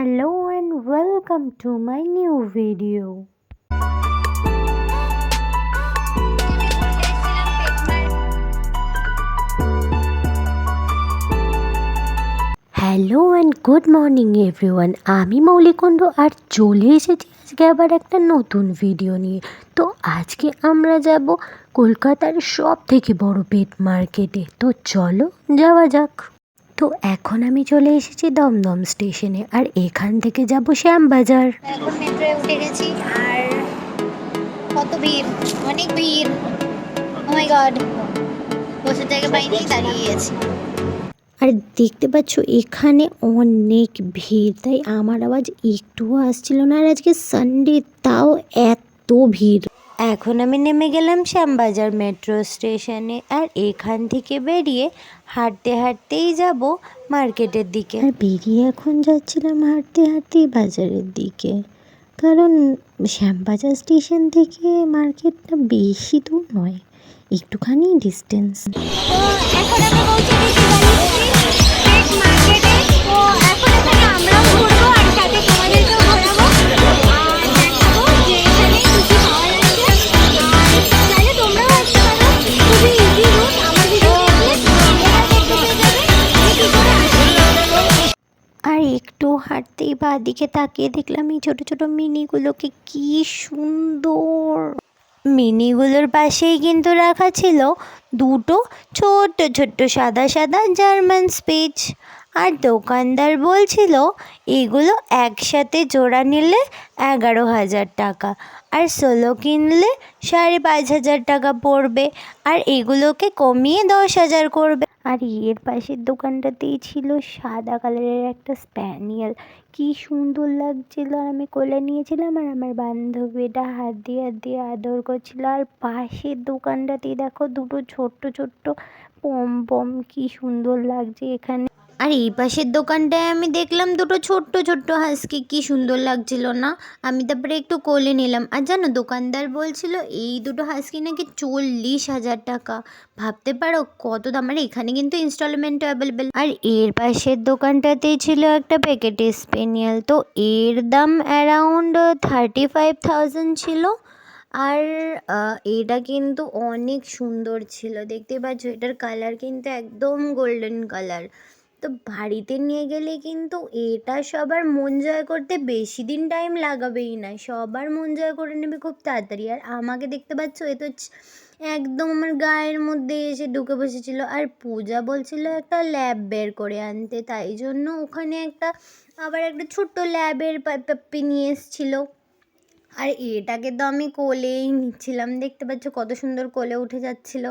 Hello and welcome to my new video. Hello and good morning everyone আমি মৌলিকণ্ড আর চলে এসেছি আজকে আবার একটা নতুন ভিডিও নিয়ে। তো আজকে আমরা যাব কলকাতার সব থেকে বড় পেট মার্কেটে তো চলো যাওয়া যাক। তো এখন আমি চলে এসেছি দমদম স্টেশনে আর এখান থেকে যাব শ্যামবাজার। এখন মেট্রোয় উঠে গেছি আর কত ভিড় অনেক ভিড়। ও মাই গড বসার জায়গা পাইনি দাঁড়িয়ে গেছি আর দেখতে পাচ্ছ এখানে অনেক ভিড় তাই আমার আওয়াজ একটুও আসছিল না আর আজকে সানডে তাও এত ভিড়। এখন আমি নেমে গেলাম শ্যামবাজার মেট্রো স্টেশনে আর এখান থেকে বেরিয়ে হাঁটতে হাঁটতেই যাব মার্কেটের দিকে। আর বেরিয়ে এখন যাচ্ছিলাম হাঁটতে হাঁটতেই বাজারের দিকে। কারণ শ্যামবাজার স্টেশন থেকে মার্কেটটা বেশি দূর নয় একটুখানি ডিস্টেন্স এখন আর একটু হাঁটতেই বা দিকে তাকিয়ে দেখলাম এই ছোটো ছোটো মিনিগুলোকে কি সুন্দর। মিনিগুলোর পাশেই কিন্তু রাখা ছিল দুটো ছোট্ট ছোট্ট সাদা সাদা জার্মান স্পিচ। আর দোকানদার বলছিল, এগুলো একসাথে জোড়া নিলে এগারো হাজার টাকা, আর ষোলো কিনলে সাড়ে পাঁচ হাজার টাকা পড়বে, আর এগুলোকে কমিয়ে দশ হাজার করবে। আর এর পাশের দোকানটাতেই ছিল সাদা কালারের একটা স্প্যানিয়াল। কি সুন্দর লাগছিল আর আমি কোলে নিয়েছিলাম আর আমার বান্ধবীটা হাত দিয়ে হাত দিয়ে আদর করছিল। আর পাশের দোকানটাতেই দেখো দুটো ছোট্ট ছোট্ট পম পম কি সুন্দর লাগছে এখানে। আর এই পাশের দোকানটায় আমি দেখলাম দুটো ছোট্ট ছোট্ট হাঁসকে কি সুন্দর লাগছিল না। আমি তারপরে একটু কোলে নিলাম। আর জানো, দোকানদার বলছিল, এই দুটো হাঁসকি নাকি চল্লিশ হাজার টাকা। ভাবতে পারো কত দাম। আর, এখানে কিন্তু ইনস্টলমেন্টও অ্যাভেলেবেল আর এর পাশের দোকানটাতেই ছিল একটা প্যাকেট স্পেনিয়াল তো এর দাম অ্যারাউন্ড থার্টি ফাইভ থাউজেন্ড ছিল। আর এটা কিন্তু অনেক সুন্দর ছিল। দেখতে পাচ্ছ, এটার কালার কিন্তু একদম গোল্ডেন কালার তো বাড়িতে নিয়ে গেলে কিন্তু এটা সবার মন জয় করতে বেশি দিন টাইম লাগাবেই না। সবার মন জয় করে নেবে খুব তাড়াতাড়ি। আর আমাকে দেখতে পাচ্ছ, এ তো একদম আমার গায়ের মধ্যে এসে ঢুকে বসেছিল। আর পূজা বলছিল একটা ল্যাব বের করে আনতে, তাই জন্য ওখানে একটা, আবার একটা ছোট্ট ল্যাবের পাপ্পি নিয়ে এসেছিল। আর এটাকে তো আমি কোলেই নিচ্ছিলাম। দেখতে পাচ্ছ কত সুন্দর কোলে উঠে যাচ্ছিল।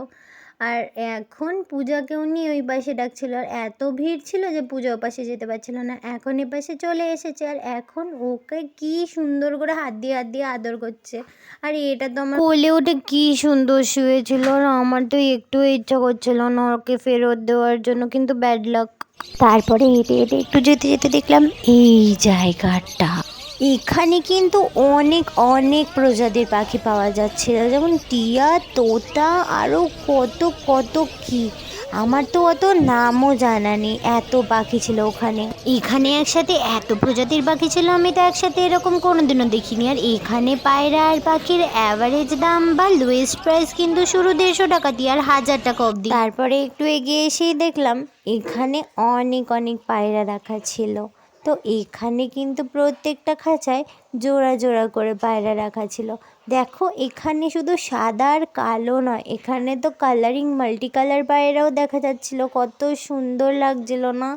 আর এখন পূজাকেও নিয়ে ওই পাশে ডাকছিল। আর এত ভিড় ছিল যে পূজা ও পাশে যেতে পারছিল না। এখন এ পাশে চলে এসেছে। আর এখন ওকে কি সুন্দর করে হাত দিয়ে হাত দিয়ে আদর করছে। আর এটা তো আমার কোলে উঠে কি সুন্দর শুয়েছিল। আর আমার তো একটু ইচ্ছা করছিল না ওকে ফেরত দেওয়ার জন্য কিন্তু ব্যাড লাক তারপরে হেঁটে হেঁটে একটু যেতে যেতে দেখলাম এই জায়গাটা। এখানে কিন্তু অনেক অনেক প্রজাতির পাখি পাওয়া যাচ্ছিল যেমন টিয়া, তোতা আরও কত কত কি। আমার তো অত নামও জানা নেই, এত পাখি ছিল ওখানে। এখানে একসাথে এত প্রজাতির পাখি ছিল, আমি তো একসাথে এরকম কোনোদিনও দেখিনি। আর এখানে পায়রা আর পাখির অ্যাভারেজ দাম বা লোয়েস্ট প্রাইস কিন্তু শুরু দেড়শো টাকা দিয়ে আর হাজার টাকা অবধি। তারপরে একটু এগিয়ে এসেই দেখলাম, এখানে অনেক অনেক পায়রা রাখা ছিল। তো এখানে কিন্তু প্রত্যেকটা খাঁচায় জোড়া জোড়া করে পায়রা রাখা ছিল। দেখো, এখানে শুধু সাদা আর কালো নয়, এখানে তো কালারিং মাল্টি কালার পায়রাও দেখা যাচ্ছিল। কত সুন্দর লাগছিল না।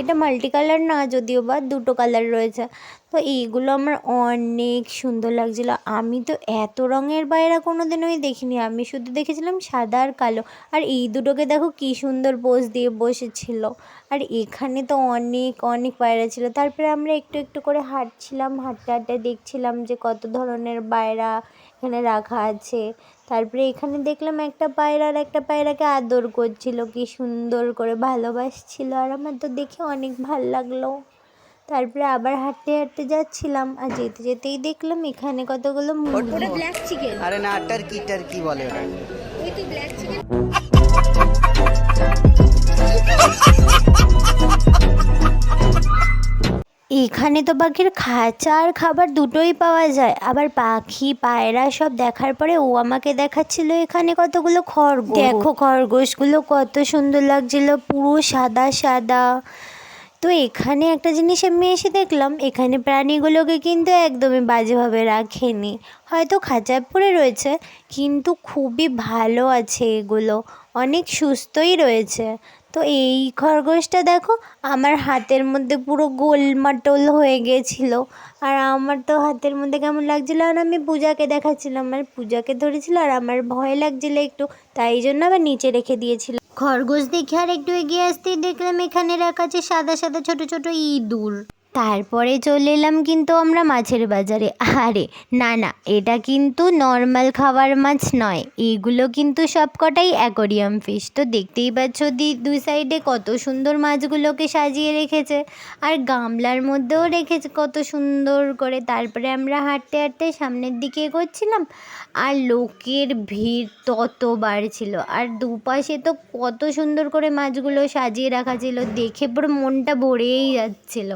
এটা মাল্টি কালার না, যদিও বা দুটো কালার রয়েছে। তো এইগুলো আমার অনেক সুন্দর লাগছিল। আমি তো এত রঙের পায়রা কোনো দিনই দেখিনি। আমি শুধু দেখেছিলাম সাদা আর কালো। আর এই দুটোকে দেখো কী সুন্দর পোজ দিয়ে বসেছিল। আর এখানে তো অনেক অনেক পায়রা ছিল। তারপরে আমরা একটু একটু করে হাঁটছিলাম, হাঁটতে হাঁটতে দেখছিলাম যে কত ধরনের পায়রা এখানে রাখা আছে। তারপরে এখানে দেখলাম একটা পায়রা আর একটা পায়রাকে আদর করছিল। কি সুন্দর করে ভালোবাসছিল। আর আমার তো দেখে অনেক ভালো লাগল। তারপরে আবার হাঁটতে হাঁটতে যাচ্ছিলাম আর যেতে যেতেই দেখলাম এখানে কতগুলো মুরগি। ব্ল্যাক চিকেন আরে না টার্কি টার্কি বলে ওটা। ওই তো ব্ল্যাক চিকেন এখানে তো পাখির খাঁচা আর খাবার দুটোই পাওয়া যায়। আবার পাখি পায়রা সব দেখার পরে ও আমাকে দেখাচ্ছিল এখানে কতগুলো খরগোশ। দেখো খরগোশগুলো কত সুন্দর লাগছিল পুরো সাদা সাদা। তো এখানে একটা জিনিস আমি এসে দেখলাম, এখানে প্রাণীগুলোকে কিন্তু একদমই বাজেভাবে রাখেনি। হয়তো খাঁচায় পড়ে রয়েছে, কিন্তু খুবই ভালো আছে এগুলো, অনেক সুস্থই রয়েছে। তো এই খরগোশটা দেখো, আমার হাতের মধ্যে পুরো গোলমাটোল হয়ে গেছিল। আর আমার তো হাতের মধ্যে কেমন লাগছিল আর আমি পূজাকে দেখাচ্ছিলাম আর পূজাকে ধরেছিল আর আমার ভয় লাগছিল একটু, তাই জন্য আবার নিচে রেখে দিয়েছিলাম খরগোশ দেখে আর একটু এগিয়ে আসতেই দেখলাম এখানে রাখা আছে সাদা সাদা ছোট ছোট ইঁদুর। তারপরে চলে এলাম কিন্তু আমরা মাছের বাজারে। আরে না না, এটা কিন্তু নর্মাল খাবার মাছ নয়। এগুলো কিন্তু সবকটাই অ্যাকোরিয়াম ফিশ তো দেখতেই পাচ্ছ দি, দুই সাইডে কত সুন্দর মাছগুলোকে সাজিয়ে রেখেছে। আর গামলার মধ্যেও রেখেছে কত সুন্দর করে। তারপরে আমরা হাঁটতে হাঁটতে সামনের দিকে এগোচ্ছিলাম, আর লোকের ভিড় তত বাড়ছিল। আর দুপাশে তো কত সুন্দর করে মাছগুলো সাজিয়ে রাখা ছিল। দেখে পুরো মনটা ভরেই যাচ্ছিল।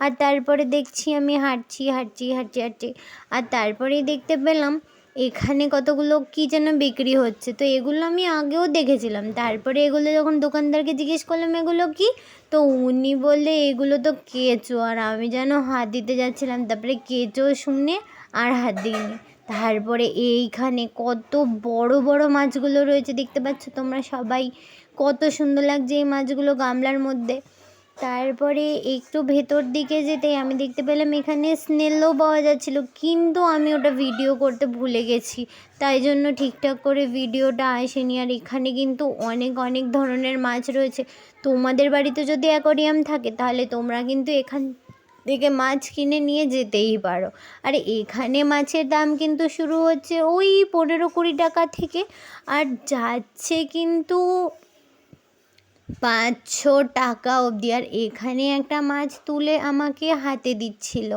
আর তারপরে দেখছি আমি হাঁটছি হাঁটছি হাঁটছি হাঁটছি। আর তারপরেই দেখতে পেলাম এখানে কতগুলো কী যেন বিক্রি হচ্ছে। তো এগুলো আমি আগেও দেখেছিলাম। তারপরে এগুলো যখন দোকানদারকে জিজ্ঞেস করলাম, এগুলো কি? তো উনি বললে, এগুলো তো কেঁচো। আর আমি যেন হাত দিতে যাচ্ছিলাম। তারপরে কেঁচো শুনে আর হাত দিইনি। তারপরে এইখানে কত বড় বড় মাছগুলো রয়েছে। দেখতে পাচ্ছ তোমরা সবাই কত সুন্দর লাগছে এই মাছগুলো গামলার মধ্যে। তারপরে একটু ভেতর দিকে যেতেই আমি দেখতে পেলাম এখানে স্নেলও পাওয়া যাচ্ছিল, কিন্তু আমি ওটা ভিডিও করতে ভুলে গেছি। তাই জন্য ঠিকঠাক করে ভিডিওটা আসেনি। আর এখানে কিন্তু অনেক অনেক ধরনের মাছ রয়েছে। তোমাদের বাড়িতে যদি অ্যাকোরিয়াম থাকে, তাহলে তোমরা কিন্তু এখান থেকে মাছ কিনে নিয়ে যেতেই পারো। আর এখানে মাছের দাম কিন্তু শুরু হচ্ছে ওই পনেরো কুড়ি টাকা থেকে। আর যাচ্ছে কিন্তু পাঁচশো টাকা অবধি। আর এখানে একটা মাছ তুলে আমাকে হাতে দিচ্ছিল।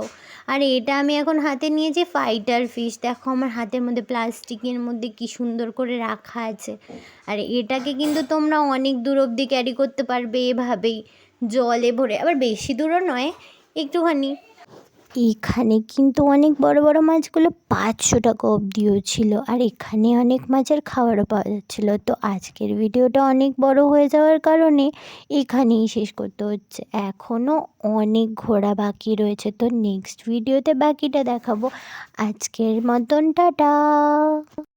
আর এটা আমি এখন হাতে নিয়েছি ফাইটার ফিশ দেখো আমার হাতের মধ্যে প্লাস্টিকের মধ্যে কি সুন্দর করে রাখা আছে। আর এটাকে কিন্তু তোমরা অনেক দূর অবধি ক্যারি করতে পারবে এভাবেই। জলে ভরে, আবার বেশি দূরও নয়, একটুখানি। এখানে কিন্তু অনেক বড় বড় মাছগুলো পাঁচশো টাকা অবধিও ছিল। আর এখানে অনেক মাছের খাবারও পাওয়া যাচ্ছিল। তো আজকের ভিডিওটা অনেক বড় হয়ে যাওয়ার কারণে এখানেই শেষ করতে হচ্ছে। এখনও অনেক ঘোরা বাকি রয়েছে। তো নেক্সট ভিডিওতে বাকিটা দেখাবো। আজকের মতন টাটা।